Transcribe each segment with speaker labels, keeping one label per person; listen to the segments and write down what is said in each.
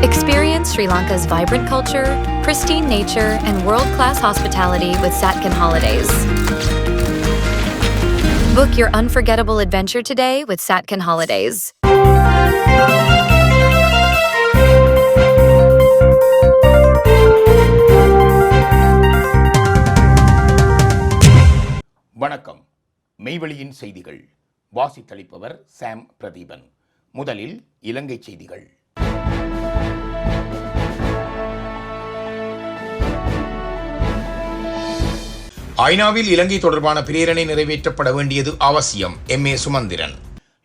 Speaker 1: Experience Sri Lanka's vibrant culture, pristine nature, and world class hospitality with Satkin Holidays. Book your unforgettable adventure today with Satkin Holidays.
Speaker 2: வணக்கம் மெய்வெளியின் செய்திகள் வாசித்தளிப்பவர் சாம் பிரதீபன் முதலில் இலங்கை செய்திகள் ஐநாவில் இலங்கை தொடர்பான பிரேரணை நிறைவேற்றப்பட வேண்டியது அவசியம். எம். ஏ. சுமந்திரன்.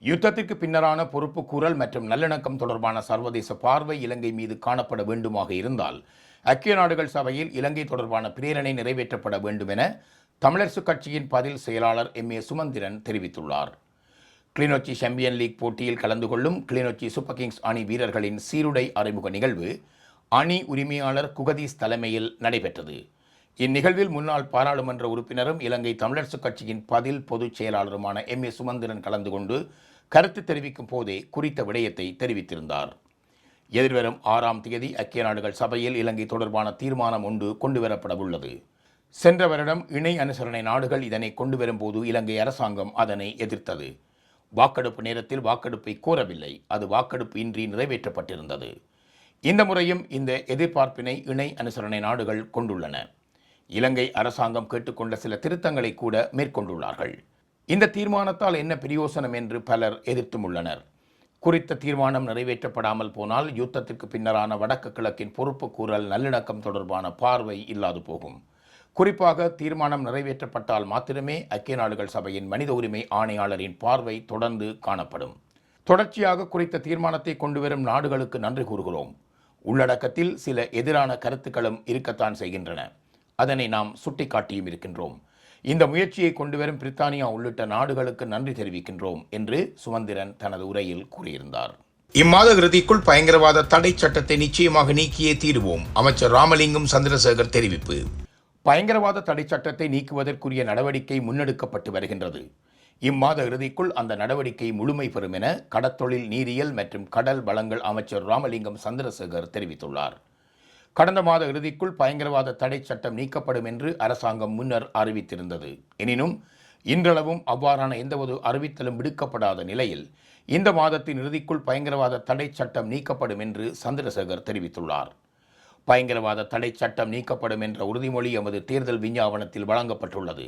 Speaker 2: யுத்தத்திற்கு பின்னரான பொறுப்புக்கூறல் மற்றும் நல்லிணக்கம் தொடர்பான சர்வதேச பார்வை இலங்கை மீது காணப்பட வேண்டுமாக இருந்தால் ஐக்கிய நாடுகள் சபையில் இலங்கை தொடர்பான பிரேரணை நிறைவேற்றப்பட வேண்டும் என தமிழரசு கட்சியின் பதில் செயலாளர் எம். ஏ. சுமந்திரன் தெரிவித்துள்ளார். கிளிநொச்சி சாம்பியன் லீக் போட்டியில் கலந்து கொள்ளும் கிளிநொச்சி சூப்பர் கிங்ஸ் அணி வீரர்களின் சீருடை அறிமுக நிகழ்வு அணி உரிமையாளர் குகதீஸ் தலைமையில் நடைபெற்றது. இந்நிகழ்வில் முன்னாள் பாராளுமன்ற உறுப்பினரும் இலங்கை தமிழரசுக் கட்சியின் பதில் பொதுச் செயலாளருமான எம். ஏ. சுமந்திரன் கலந்து கொண்டு கருத்து தெரிவிக்கும் போதே குறித்த விடயத்தை தெரிவித்திருந்தார். எதிர்வரும் ஆறாம் தேதி ஐக்கிய நாடுகள் சபையில் இலங்கை தொடர்பான தீர்மானம் ஒன்று கொண்டுவரப்பட உள்ளது. சென்ற வருடம் இணை அனுசரணை நாடுகள் இதனை கொண்டு வரும்போது இலங்கை அரசாங்கம் அதனை எதிர்த்தது. வாக்கெடுப்பு நேரத்தில் வாக்கெடுப்பை கோரவில்லை. அது வாக்கெடுப்பு இன்றி நிறைவேற்றப்பட்டிருந்தது. இந்த முறையும் இந்த எதிர்பார்ப்பினை இணை அனுசரணை நாடுகள் கொண்டுள்ளன. இலங்கை அரசாங்கம் கேட்டுக்கொண்ட சில திருத்தங்களை கூட மேற்கொண்டுள்ளார்கள். இந்த தீர்மானத்தால் என்ன பிரயோசனம் என்று பலர் எதிர்த்தும் உள்ளனர். குறித்த தீர்மானம் நிறைவேற்றப்படாமல் போனால் யுத்தத்திற்கு பின்னரான வடக்கு கிழக்கின் பொறுப்பு கூறல் நல்லிணக்கம் தொடர்பான பார்வை இல்லாது போகும். குறிப்பாக தீர்மானம் நிறைவேற்றப்பட்டால் மாத்திரமே ஐக்கிய நாடுகள் சபையின் மனித உரிமை ஆணையாளரின் பார்வை தொடர்ந்து காணப்படும். தொடர்ச்சியாக குறித்த தீர்மானத்தை கொண்டுவரும் நாடுகளுக்கு நன்றி கூறுகிறோம். உள்ளடக்கத்தில் சில எதிரான கருத்துக்களும் இருக்கத்தான் செய்கின்றன. அதனை நாம் சுட்டிக்காட்டியும் இருக்கின்றோம். இந்த முயற்சியை கொண்டுவரும் பிரித்தானியா உள்ளிட்ட நாடுகளுக்கு நன்றி தெரிவிக்கின்றோம் என்று சுமந்திரன் தனது உரையில் கூறியிருந்தார். இம்மாத இறுதிக்குள் பயங்கரவாத தடை சட்டத்தை நிச்சயமாக நீக்கியே தீருவோம் அமைச்சர் ராமலிங்கம் சந்திரசேகர் தெரிவிப்பு. பயங்கரவாத தடை சட்டத்தை நீக்குவதற்குரிய நடவடிக்கை முன்னெடுக்கப்பட்டு வருகின்றது. இம்மாத இறுதிக்குள் அந்த நடவடிக்கை முழுமை பெறும் என கடத்தொழில் நீரியல் மற்றும் கடல் வளங்கள் அமைச்சர் ராமலிங்கம் சந்திரசேகர் தெரிவித்துள்ளார். கடந்த மாத இறுதிக்குள் பயங்கரவாத தடை சட்டம் நீக்கப்படும் என்று அரசாங்கம் முன்னர் அறிவித்திருந்தது. எனினும் இன்றளவும் அவ்வாறான எந்தவொரு அறிவித்தலும் விடுக்கப்படாத நிலையில் இந்த மாதத்தின் இறுதிக்குள் பயங்கரவாத தடை சட்டம் நீக்கப்படும் என்று சந்திரசேகர் தெரிவித்துள்ளார். பயங்கரவாத தடை சட்டம் நீக்கப்படும் என்ற உறுதிமொழி எமது தேர்தல் விஞ்ஞாபனத்தில் வழங்கப்பட்டுள்ளது.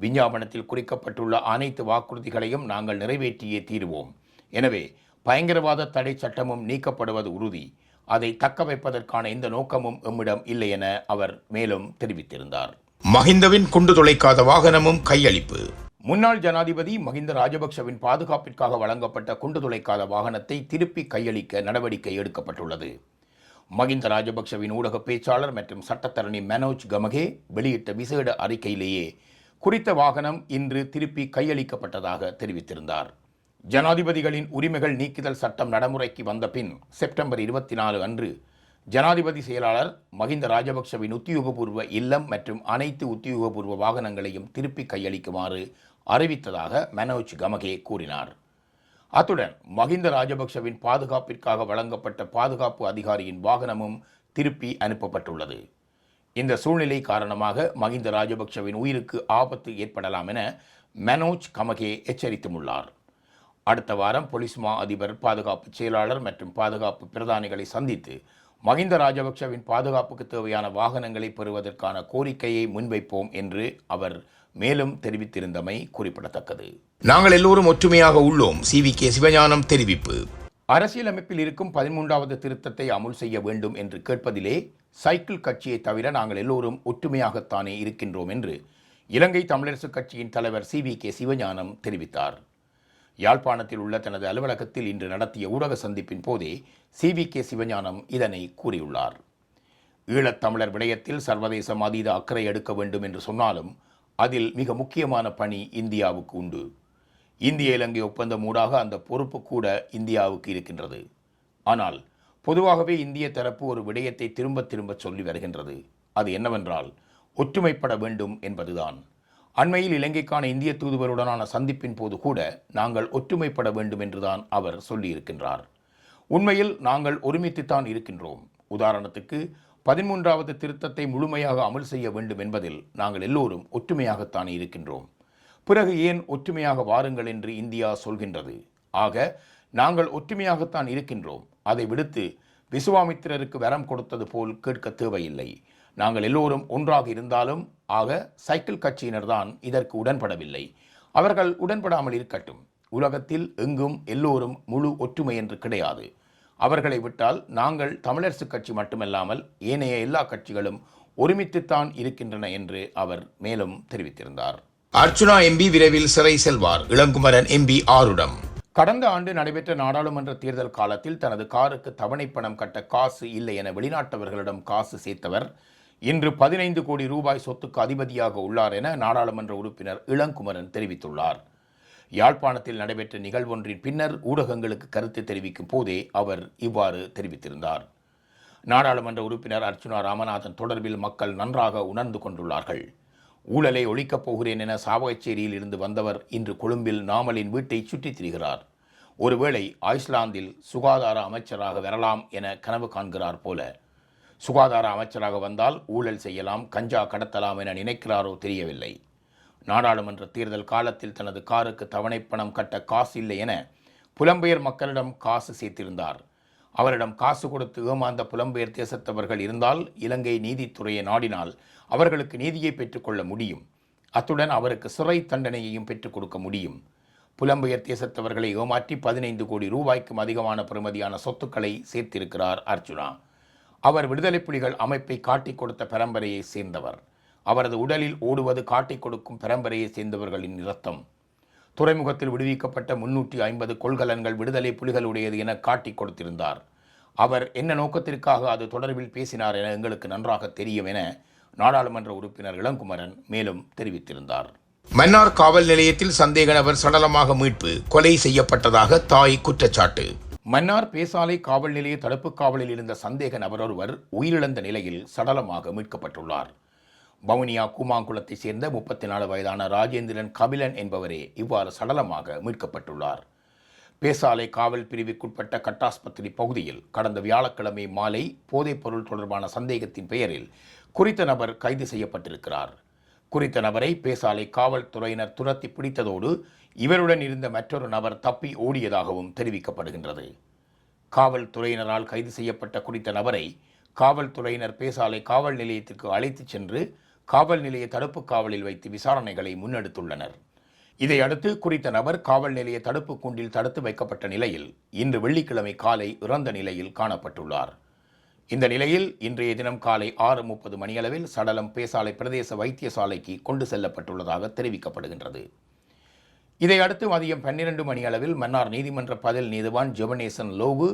Speaker 2: விஞ்ஞாபனத்தில் குறிக்கப்பட்டுள்ள அனைத்து வாக்குறுதிகளையும் நாங்கள் நிறைவேற்றியே தீருவோம். எனவே பயங்கரவாத தடை சட்டமும் நீக்கப்படுவது உறுதி. அதை தக்க வைப்பதற்கான எந்த நோக்கமும் எம்மிடம் இல்லை என அவர் மேலும் தெரிவித்திருந்தார். மஹிந்தவின் குண்டு துளைக்காத வாகனமும் கையளிப்பு. முன்னாள் ஜனாதிபதி மஹிந்த ராஜபக்ஷவின் பாதுகாப்பிற்காக வழங்கப்பட்ட குண்டு துளைக்காத வாகனத்தை திருப்பி கையளிக்க நடவடிக்கை எடுக்கப்பட்டுள்ளது. மகிந்த ராஜபக்ஷவின் ஊடக பேச்சாளர் மற்றும் சட்டத்தரணி மனோஜ் கமகே வெளியிட்ட விசேட அறிக்கையிலேயே குறித்த வாகனம் இன்று திருப்பி கையளிக்கப்பட்டதாக தெரிவித்திருந்தார். ஜனாதிபதிகளின் உரிமைகள் நீக்குதல் சட்டம் நடைமுறைக்கு வந்த பின் செப்டம்பர் இருபத்தி நாலு அன்று ஜனாதிபதி செயலாளர் மகிந்த ராஜபக்ஷவின் உத்தியோகபூர்வ இல்லம் மற்றும் அனைத்து உத்தியோகபூர்வ வாகனங்களையும் திருப்பி கையளிக்குமாறு அறிவித்ததாக மனோஜ் கமகே கூறினார். அத்துடன் மகிந்த ராஜபக்சவின் பாதுகாப்பிற்காக வழங்கப்பட்ட பாதுகாப்பு அதிகாரியின் வாகனமும் திருப்பி அனுப்பப்பட்டுள்ளது. இந்த சூழ்நிலை காரணமாக மகிந்த ராஜபக்சவின் உயிருக்கு ஆபத்து ஏற்படலாம் என மனோஜ் கமகே எச்சரித்துள்ளார் அடுத்த வாரம் பொலிஸ் மா அதிபர் பாதுகாப்பு செயலாளர் மற்றும் பாதுகாப்பு பிரதானிகளை சந்தித்து மகிந்த ராஜபக்ஷவின் பாதுகாப்புக்கு தேவையான வாகனங்களை பெறுவதற்கான கோரிக்கையை முன்வைப்போம் என்று அவர் மேலும் தெரிவித்திருந்தமை குறிப்பிடத்தக்கது. நாங்கள் எல்லோரும் ஒற்றுமையாக உள்ளோம். சி. வி. கே. சிவஞானம் தெரிவிப்பு. அரசியலமைப்பில் இருக்கும் பதிமூன்றாவது திருத்தத்தை அமுல் செய்ய வேண்டும் என்று கேட்பதிலே சைக்கிள் கட்சியை தவிர நாங்கள் எல்லோரும் ஒற்றுமையாகத்தானே இருக்கின்றோம் என்று இலங்கை தமிழரசுக் கட்சியின் தலைவர் சி. வி. கே. சிவஞானம் தெரிவித்தார். யாழ்ப்பாணத்தில் உள்ள தனது அலுவலகத்தில் இன்று நடத்திய ஊடக சந்திப்பின் போதே சி வி கே சிவஞானம் இதனை கூறியுள்ளார். ஈழத்தமிழர் விடயத்தில் சர்வதேசம் அதீத அக்கறை எடுக்க வேண்டும் என்று சொன்னாலும் அதில் மிக முக்கியமான பணி இந்தியாவுக்கு உண்டு. இந்திய இலங்கை ஒப்பந்தம் ஊடாக அந்த பொறுப்பு கூட இந்தியாவுக்கு இருக்கின்றது. ஆனால் பொதுவாகவே இந்திய தரப்பு ஒரு விடயத்தை திரும்ப திரும்ப சொல்லி வருகின்றது. அது என்னவென்றால் ஒற்றுமைப்பட வேண்டும் என்பதுதான். அண்மையில் இலங்கைக்கான இந்திய தூதுவருடனான சந்திப்பின் போது கூட நாங்கள் ஒற்றுமைப்பட வேண்டும் என்றுதான் அவர் சொல்லியிருக்கின்றார். உண்மையில் நாங்கள் ஒருமித்துத்தான் இருக்கின்றோம். உதாரணத்துக்கு பதிமூன்றாவது திருத்தத்தை முழுமையாக அமல் செய்ய வேண்டும் என்பதில் நாங்கள் எல்லோரும் ஒற்றுமையாகத்தான் இருக்கின்றோம். பிறகு ஏன் ஒற்றுமையாக வாருங்கள் என்று இந்தியா சொல்கின்றது? ஆக நாங்கள் ஒற்றுமையாகத்தான் இருக்கின்றோம். அதை விடுத்து விசுவாமித்திரருக்கு வரம் கொடுத்தது போல் கேட்க தேவையில்லை. நாங்கள் எல்லோரும் ஒன்றாக இருந்தாலும் ஆக சைக்கிள் கட்சியினர் தான் இதற்கு உடன்படவில்லை. அவர்கள் உடன்படாமல் இருக்கட்டும். உலகத்தில் எங்கும் எல்லோரும் முழு ஒற்றுமை என்று கிடையாது. அவர்களை விட்டால் நாங்கள் தமிழரசு கட்சி மட்டுமல்லாமல் ஏனைய எல்லா கட்சிகளும் ஒருமித்துத்தான் இருக்கின்றன என்று அவர் மேலும் தெரிவித்திருந்தார். அர்ச்சுனா எம்பி விரைவில் சிறை செல்வார். இளங்குமரன் எம்பி ஆருடம். கடந்த ஆண்டு நடைபெற்ற நாடாளுமன்ற தேர்தல் காலத்தில் தனது காருக்கு தவணை பணம் கட்ட காசு இல்லை என வெளிநாட்டவர்களிடம் காசு சேர்த்தவர் இன்று பதினைந்து கோடி ரூபாய் சொத்துக்கு அதிபதியாக உள்ளார் என நாடாளுமன்ற உறுப்பினர் இளங்குமரன் தெரிவித்துள்ளார். யாழ்ப்பாணத்தில் நடைபெற்ற நிகழ்வொன்றின் பின்னர் ஊடகங்களுக்கு கருத்து தெரிவிக்கும் போதே அவர் இவ்வாறு தெரிவித்திருந்தார். நாடாளுமன்ற உறுப்பினர் அர்ச்சுனா ராமநாதன் தொடர்பில் மக்கள் நன்றாக உணர்ந்து கொண்டுள்ளார்கள். ஊழலை ஒழிக்கப் போகிறேன் என சாவகச்சேரியில் இருந்து வந்தவர் இன்று கொழும்பில் நாமலின் வீட்டை சுற்றித் திரிகிறார். ஒருவேளை ஐஸ்லாந்தில் சுகாதார அமைச்சராக வரலாம் என கனவு காண்கிறார் போல சுகாதார அமைச்சராக வந்தால் ஊழல் செய்யலாம் கஞ்சா கடத்தலாம் என நினைக்கிறாரோ தெரியவில்லை. நாடாளுமன்ற தேர்தல் காலத்தில் தனது காருக்கு தவணை பணம் கட்ட காசு இல்லை என புலம்பெயர் மக்களிடம் காசு சேர்த்திருந்தார். அவரிடம் காசு கொடுத்து ஏமாந்த புலம்பெயர் தேசத்தவர்கள் இருந்தால் இலங்கை நீதித்துறையை நாடினால் அவர்களுக்கு நீதியை பெற்றுக்கொள்ள முடியும். அத்துடன் அவருக்கு சிறை தண்டனையையும் பெற்றுக் கொடுக்க முடியும். புலம்பெயர் தேசத்தவர்களை ஏமாற்றி பதினைந்து கோடி ரூபாய்க்கும் அதிகமான பெறுமதியான சொத்துக்களை சேர்த்திருக்கிறார் அர்ஜுனா. அவர் விடுதலை புலிகள் அமைப்பை காட்டிக் கொடுத்த பரம்பரையை சேர்ந்தவர். அவரது உடலில் ஓடுவது காட்டிக் கொடுக்கும் பரம்பரையை சேர்ந்தவர்களின் இரத்தம். துறைமுகத்தில் விடுவிக்கப்பட்ட முன்னூற்றி ஐம்பது கொள்கலன்கள் விடுதலை புலிகளுடையது என காட்டிக் கொடுத்திருந்தார். அவர் என்ன நோக்கத்திற்காக அது தொடர்பில் பேசினார் என எங்களுக்கு நன்றாக தெரியும் என நாடாளுமன்ற உறுப்பினர் இளங்குமரன் மேலும் தெரிவித்திருந்தார். மன்னார் காவல் நிலையத்தில் சந்தேக நபர் சடலமாக மீட்பு கொலை செய்யப்பட்டதாக தாய் குற்றச்சாட்டு. மன்னார் பேசாலை காவல் நிலைய தடுப்பு காவலில் இருந்த சந்தேக நபர் ஒருவர் உயிரிழந்த நிலையில் சடலமாக மீட்கப்பட்டுள்ளார். வவுனியா கூமாங்குளத்தைச் சேர்ந்த முப்பத்தி நாலு வயதான ராஜேந்திரன் கபிலன் என்பவரே இவ்வாறு சடலமாக மீட்கப்பட்டுள்ளார். பேசாலை காவல் பிரிவுக்குட்பட்ட கட்டாஸ்பத்திரி பகுதியில் கடந்த வியாழக்கிழமை மாலை போதைப்பொருள் தொடர்பான சந்தேகத்தின் பெயரில் குறித்த நபர் கைது செய்யப்பட்டிருக்கிறார். குறித்த நபரை பேசாலை காவல்துறையினர் துரத்தி பிடித்ததோடு இவருடன் இருந்த மற்றொரு நபர் தப்பி ஓடியதாகவும் தெரிவிக்கப்படுகின்றது. காவல்துறையினரால் கைது செய்யப்பட்ட குறித்த நபரை காவல்துறையினர் பேசாலை காவல் நிலையத்திற்கு அழைத்துச் சென்று காவல் நிலைய தடுப்பு காவலில் வைத்து விசாரணைகளை முன்னெடுத்துள்ளனர். இதையடுத்து குறித்த நபர் காவல் நிலைய தடுப்பு கூண்டில் தடுத்து வைக்கப்பட்ட நிலையில் இன்று வெள்ளிக்கிழமை காலை இறந்த நிலையில் காணப்பட்டுள்ளார். இந்த நிலையில் இன்றைய தினம் காலை ஆறு முப்பது மணியளவில் சடலம் பேசாலை பிரதேச வைத்தியசாலைக்கு கொண்டு செல்லப்பட்டுள்ளதாக தெரிவிக்கப்படுகின்றது. இதையடுத்து மதியம் பன்னிரண்டு மணியளவில் மன்னார் நீதிமன்ற பதில் நீதிவான் ஜெவனேசன் லோவு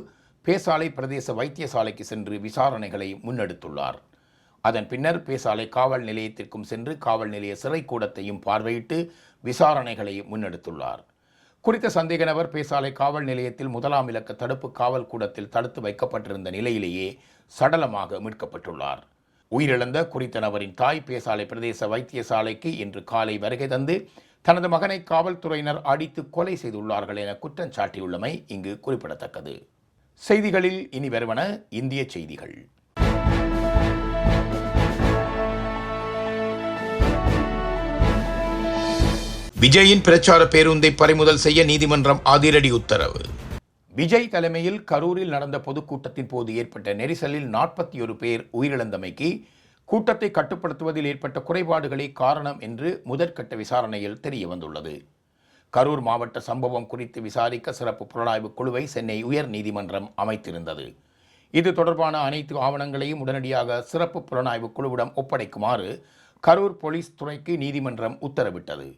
Speaker 2: பேசாலை பிரதேச வைத்தியசாலைக்கு சென்று விசாரணைகளை முன்னெடுத்துள்ளார். அதன் பின்னர் பேசாலை காவல் நிலையத்திற்கும் சென்று காவல் நிலைய சிறை கூடத்தையும் பார்வையிட்டு விசாரணைகளை முன்னெடுத்துள்ளார். குறித்த சந்தேக நபர் பேசாலை காவல் நிலையத்தில் முதலாம் இலக்க தடுப்பு காவல் கூடத்தில் தடுத்து வைக்கப்பட்டிருந்த நிலையிலேயே சடலமாக மீட்கப்பட்டுள்ளார். உயிரிழந்த குறித்த நபரின் தாய் பேசாலை பிரதேச வைத்தியசாலைக்கு இன்று காலை வருகை தந்து தனது மகனை காவல்துறையினர் அடித்து கொலை செய்துள்ளார்கள் என குற்றம் சாட்டியுள்ளமை இங்கு குறிப்பிடத்தக்கது. செய்திகளில் இனி வருவன இந்திய செய்திகள். விஜயின் பிரச்சார பேருந்தை பறிமுதல் செய்ய நீதிமன்றம் அதிரடி உத்தரவு. விஜய் தலைமையில் கரூரில் நடந்த பொதுக்கூட்டத்தின் போது ஏற்பட்ட நெரிசலில் நாற்பத்தி ஒரு பேர் உயிரிழந்தமைக்கு கூட்டத்தை கட்டுப்படுத்துவதில் ஏற்பட்ட குறைபாடுகளே காரணம் என்று முதற்கட்ட விசாரணையில் தெரிய வந்துள்ளது. கரூர் மாவட்ட சம்பவம் குறித்து விசாரிக்க சிறப்பு புலனாய்வு குழுவை சென்னை உயர் நீதிமன்றம் அமைத்திருந்தது. இது தொடர்பான அனைத்து ஆவணங்களையும் உடனடியாக சிறப்பு புலனாய்வு குழுவிடம் ஒப்படைக்குமாறு கரூர் போலீஸ் துறைக்கு நீதிமன்றம் உத்தரவிட்டது.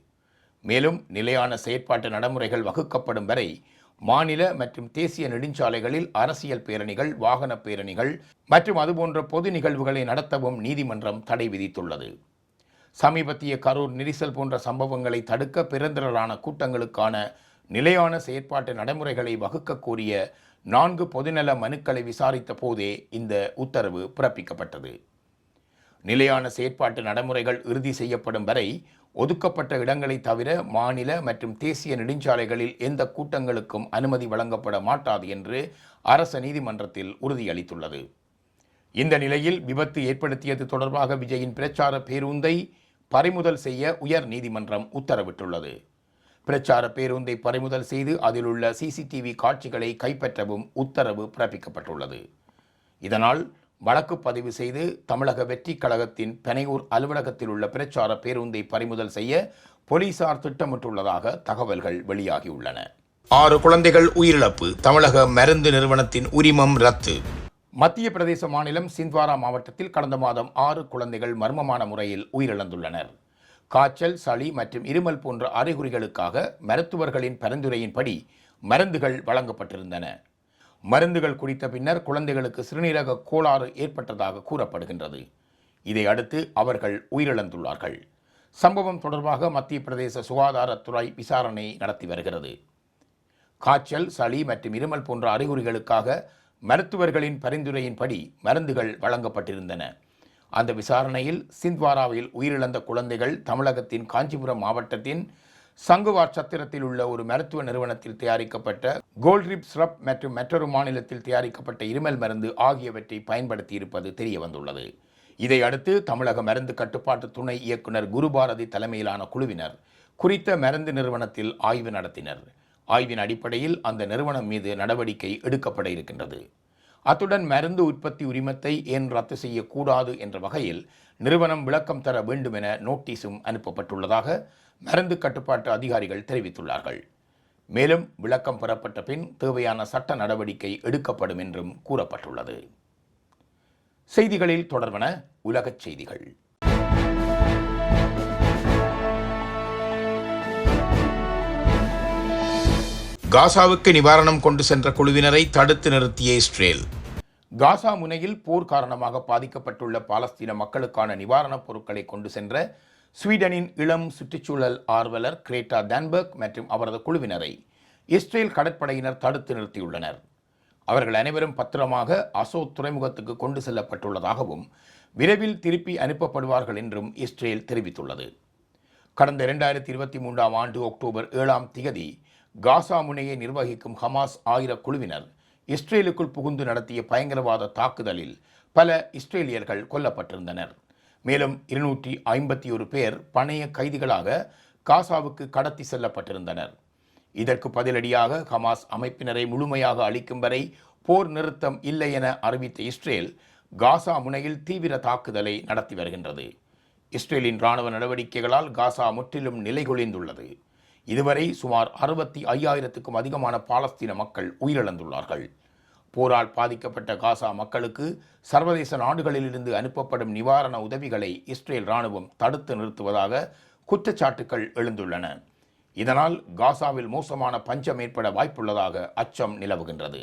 Speaker 2: மேலும் நிலையான செயற்பாட்டு நடைமுறைகள் வகுக்கப்படும் வரை மாநில மற்றும் தேசிய நெடுஞ்சாலைகளில் அரசியல் பேரணிகள் வாகன பேரணிகள் மற்றும் அதுபோன்ற பொது நிகழ்வுகளை நடத்தவும் நீதிமன்றம் தடை விதித்துள்ளது. சமீபத்திய கரூர் நெரிசல் போன்ற சம்பவங்களை தடுக்க பெருந்திரளான கூட்டங்களுக்கான நிலையான செயற்பாட்டு நடைமுறைகளை வகுக்க கோரிய நான்கு பொதுநல மனுக்களை விசாரித்த போதே இந்த உத்தரவு பிறப்பிக்கப்பட்டது. நிலையான செயற்பாட்டு நடைமுறைகள் இறுதி செய்யப்படும் வரை ஒதுக்கப்பட்ட இடங்களை தவிர மாநில மற்றும் தேசிய நெடுஞ்சாலைகளில் எந்த கூட்டங்களுக்கும் அனுமதி வழங்கப்பட மாட்டாது என்று அரச நீதிமன்றத்தில் உறுதியளித்துள்ளது. இந்த நிலையில் விபத்து ஏற்படுத்தியது தொடர்பாக விஜயின் பிரச்சார பேருந்தை பறிமுதல் செய்ய உயர் நீதிமன்றம் உத்தரவிட்டுள்ளது. பிரச்சார பேருந்தை பறிமுதல் செய்து அதில் உள்ள சிசிடிவி காட்சிகளை கைப்பற்றவும் உத்தரவு பிறப்பிக்கப்பட்டுள்ளது. இதனால் வழக்கு பதிவு செய்து தமிழக வெற்றி கழகத்தின் பெனையூர் அலுவலகத்தில் உள்ள பிரச்சார பேருந்தை பறிமுதல் செய்ய போலீசார் திட்டமிட்டுள்ளதாக தகவல்கள் வெளியாகியுள்ளன. ஆறு குழந்தைகள் உயிரிழப்பு. தமிழக மருந்து நிறுவனத்தின் உரிமம் ரத்து. மத்திய பிரதேச மாநிலம் சிந்த்வாரா மாவட்டத்தில் கடந்த மாதம் ஆறு குழந்தைகள் மர்மமான முறையில் உயிரிழந்துள்ளனர். காய்ச்சல் சளி மற்றும் இருமல் போன்ற அறிகுறிகளுக்காக மருத்துவர்களின் பரிந்துரையின்படி மருந்துகள் வழங்கப்பட்டிருந்தன. மருந்துகள் குடித்த பின்னர் குழந்தைகளுக்கு சிறுநீரக கோளாறு ஏற்பட்டதாக கூறப்படுகின்றது. இதை அடுத்து அவர்கள் உயிரிழந்துள்ளார்கள். சம்பவம் தொடர்பாக மத்திய பிரதேச சுகாதாரத்துறை விசாரணை நடத்தி வருகிறது. காய்ச்சல் சளி மற்றும் இருமல் போன்ற அறிகுறிகளுக்காக மருத்துவர்களின் பரிந்துரையின்படி மருந்துகள் வழங்கப்பட்டிருந்தன. அந்த விசாரணையில் சிந்த்வாராவில் உயிரிழந்த குழந்தைகள் தமிழகத்தின் காஞ்சிபுரம் மாவட்டத்தின் சங்குவார் சத்திரத்தில் உள்ள ஒரு மருத்துவ நிறுவனத்தில் தயாரிக்கப்பட்ட கோல்ட்ரிப் ஸ்ரப் மற்றும் மற்றொரு மாநிலத்தில் தயாரிக்கப்பட்ட இருமல் மருந்து ஆகியவற்றை பயன்படுத்தி இருப்பது தெரிய வந்துள்ளது. இதையடுத்து தமிழக மருந்து கட்டுப்பாட்டு துணை இயக்குனர் குருபாரதி தலைமையிலான குழுவினர் குறித்த மருந்து நிறுவனத்தில் ஆய்வு நடத்தினர். ஆய்வின் அடிப்படையில் அந்த நிறுவனம் மீது நடவடிக்கை எடுக்கப்பட இருக்கின்றது. அத்துடன் மருந்து உற்பத்தி உரிமத்தை ஏன் ரத்து செய்யக்கூடாது என்ற வகையில் நிறுவனம் விளக்கம் தர வேண்டும் என நோட்டீஸும் அனுப்பப்பட்டுள்ளதாக மருந்து கட்டுப்பாட்டு அதிகாரிகள் தெரிவித்துள்ளார்கள். மேலும் விளக்கம் பெறப்பட்ட பின் தேவையான சட்ட நடவடிக்கை எடுக்கப்படும் என்றும் கூறப்பட்டுள்ளது. செய்திகளில் தொடர்வன உலகச் செய்திகள். காசாவுக்கு நிவாரணம் கொண்டு சென்ற குழுவினரை தடுத்து நிறுத்திய இஸ்ரேல். காசா முனையில் போர் காரணமாக பாதிக்கப்பட்டுள்ள பாலஸ்தீன மக்களுக்கான நிவாரணப் பொருட்களை கொண்டு சென்ற ஸ்வீடனின் இளம் சுற்றுச்சூழல் ஆர்வலர் கிரேட்டா தான்பர்க் மற்றும் அவரது குழுவினரை இஸ்ரேல் கடற்படையினர் தடுத்து நிறுத்தியுள்ளனர். அவர்கள் அனைவரும் பத்திரமாக அசோ துறைமுகத்துக்கு கொண்டு செல்லப்பட்டுள்ளதாகவும் விரைவில் திருப்பி அனுப்பப்படுவார்கள் என்றும் இஸ்ரேல் தெரிவித்துள்ளது. கடந்த இரண்டாயிரத்தி இருபத்தி மூன்றாம் ஆண்டு அக்டோபர் ஏழாம் திகதி காசா முனையை நிர்வகிக்கும் ஹமாஸ் ஆயிர குழுவினர் இஸ்ரேலுக்குள் புகுந்து நடத்திய பயங்கரவாத தாக்குதலில் பல இஸ்ரேலியர்கள் கொல்லப்பட்டிருந்தனர். மேலும் இருநூற்றி ஐம்பத்தி ஒரு பேர் பணைய கைதிகளாக காசாவுக்கு கடத்தி செல்லப்பட்டிருந்தனர். இதற்கு பதிலடியாக ஹமாஸ் அமைப்பினரை முழுமையாக அளிக்கும் வரை போர் நிறுத்தம் இல்லை என அறிவித்த இஸ்ரேல் காசா முனையில் தீவிர தாக்குதலை நடத்தி வருகின்றது. இஸ்ரேலின் இராணுவ நடவடிக்கைகளால் காசா முற்றிலும் நிலைகுலைந்துள்ளது. இதுவரை சுமார் அறுபத்தி ஐயாயிரத்துக்கும் அதிகமான பாலஸ்தீன மக்கள் உயிரிழந்துள்ளார்கள். போரால் பாதிக்கப்பட்ட காசா மக்களுக்கு சர்வதேச நாடுகளிலிருந்து அனுப்பப்படும் நிவாரண உதவிகளை இஸ்ரேல் ராணுவம் தடுத்து நிறுத்துவதாக குற்றச்சாட்டுக்கள் எழுந்துள்ளன. இதனால் காசாவில் மோசமான பஞ்சம் ஏற்பட வாய்ப்புள்ளதாக அச்சம் நிலவுகின்றது.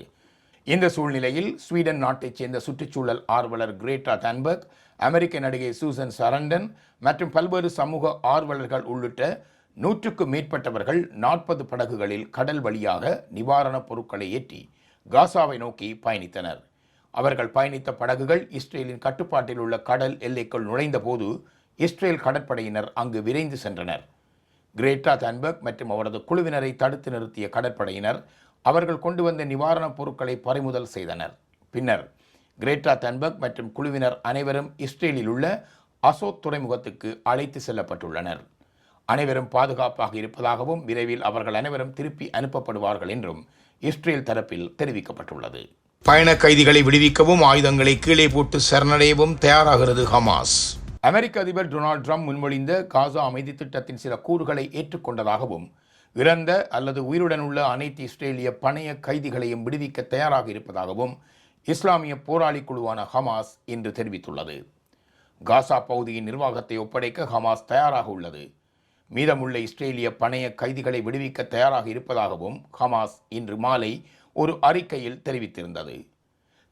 Speaker 2: இந்த சூழ்நிலையில் ஸ்வீடன் நாட்டைச் சேர்ந்த சுற்றுச்சூழல் ஆர்வலர் கிரேட்டா தன்பர்க் அமெரிக்க நடிகை சூசன் சரண்டன் மற்றும் பல்வேறு சமூக ஆர்வலர்கள் உள்ளிட்ட நூற்றுக்கும் மேற்பட்டவர்கள் நாற்பது படகுகளில் கடல் வழியாக நிவாரணப் பொருட்களை ஏற்றி காசாவை நோக்கி பயணித்தனர். அவர்கள் பயணித்த படகுகள் இஸ்ரேலின் கட்டுப்பாட்டில் உள்ள கடல் எல்லைக்குள் நுழைந்தபோது இஸ்ரேல் கடற்படையினர் அங்கு விரைந்து சென்றனர். கிரேட்டா தான்பர்க் மற்றும் அவரது குழுவினரை தடுத்து நிறுத்திய கடற்படையினர் அவர்கள் கொண்டு வந்த நிவாரணப் பொருட்களை பறிமுதல் செய்தனர். பின்னர் கிரேட்டா தான்பர்க் மற்றும் குழுவினர் அனைவரும் இஸ்ரேலில் உள்ள அசோத் துறைமுகத்துக்கு அழைத்து செல்லப்பட்டுள்ளனர். அனைவரும் பாதுகாப்பாக இருப்பதாகவும் விரைவில் அவர்கள் அனைவரும் திருப்பி அனுப்பப்படுவார்கள் என்றும் இஸ்ரேல் தரப்பில் தெரிவிக்கப்பட்டுள்ளது. பயண கைதிகளை விடுவிக்கவும் ஆயுதங்களை கீழே போட்டு சரணடையவும் தயாராகிறது ஹமாஸ். அமெரிக்க அதிபர் டொனால்ட் ட்ரம்ப் முன்மொழிந்த காசா அமைதி திட்டத்தின் சில கூறுகளை ஏற்றுக்கொண்டதாகவும் இறந்த அல்லது உயிருடன் உள்ள அனைத்து இஸ்ரேலிய பணைய கைதிகளையும் விடுவிக்க தயாராக இருப்பதாகவும் இஸ்லாமிய போராளி குழுவான ஹமாஸ் இன்று தெரிவித்துள்ளது. காசா பகுதியின் நிர்வாகத்தை ஒப்படைக்க ஹமாஸ் தயாராக உள்ளது. மீதமுள்ள இஸ்ரேலிய பணைய கைதிகளை விடுவிக்க தயாராக இருப்பதாகவும் ஹமாஸ் இன்று மாலை ஒரு அறிக்கையில் தெரிவித்திருந்தது.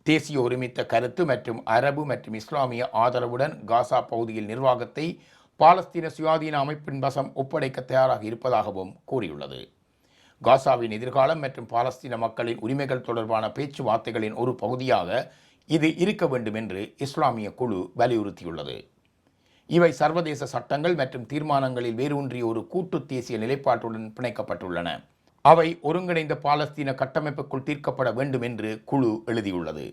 Speaker 2: தேசிய ஒருமித்த கருத்து மற்றும் அரபு மற்றும் இஸ்லாமிய ஆதரவுடன் காசா பகுதியில் நிர்வாகத்தை பாலஸ்தீன சுயாதீன அமைப்பின் வசம் ஒப்படைக்க தயாராக இருப்பதாகவும் கூறியுள்ளது. காசாவின் எதிர்காலம் மற்றும் பாலஸ்தீன மக்களின் உரிமைகள் தொடர்பான பேச்சுவார்த்தைகளின் ஒரு பகுதியாக இது இருக்க வேண்டும் என்று இஸ்லாமிய குழு வலியுறுத்தியுள்ளது. இவை சர்வதேச சட்டங்கள் மற்றும் தீர்மானங்களில் வேரூன்றிய ஒரு கூட்டு தேசிய நிலைப்பாட்டுடன் பிணைக்கப்பட்டுள்ளன. அவை ஒருங்கிணைந்த பாலஸ்தீன கட்டமைப்புக்குள் தீர்க்கப்பட வேண்டும் என்று குழு எழுதியுள்ளது.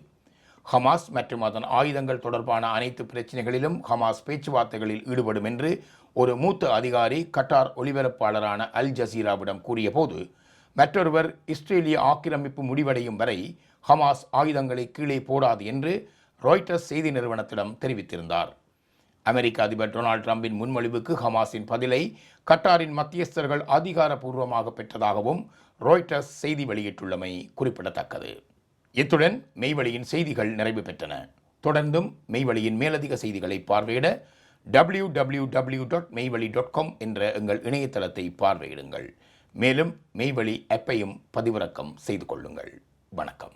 Speaker 2: ஹமாஸ் மற்றும் அதன் ஆயுதங்கள் தொடர்பான அனைத்து பிரச்சினைகளிலும் ஹமாஸ் பேச்சுவார்த்தைகளில் ஈடுபடும் என்று ஒரு மூத்த அதிகாரி கட்டார் ஒலிபரப்பாளரான அல் ஜசீராவிடம் கூறியபோது மற்றொருவர் இஸ்ரேலிய ஆக்கிரமிப்பு முடிவடையும் வரை ஹமாஸ் ஆயுதங்களை கீழே போடாது என்று ராய்டர்ஸ் செய்தி நிறுவனத்திடம் தெரிவித்திருந்தார். அமெரிக்க அதிபர் டொனால்ட் டிரம்பின் முன்மொழிவுக்கு ஹமாஸின் பதிலை கட்டாரின் மத்தியஸ்தர்கள் அதிகாரப்பூர்வமாக பெற்றதாகவும் ரோய்டர்ஸ் செய்தி வெளியிட்டுள்ளமை குறிப்பிடத்தக்கது. இத்துடன் மெய்வழியின் செய்திகள் நிறைவு பெற்றன. தொடர்ந்தும் மெய்வழியின் மேலதிக செய்திகளை பார்வையிட W W W dot Meivazhi dot com என்ற எங்கள் இணையதளத்தை பார்வையிடுங்கள். மேலும் மெய்வழி ஆப்பையும் பதிவிறக்கம் செய்து கொள்ளுங்கள். வணக்கம்.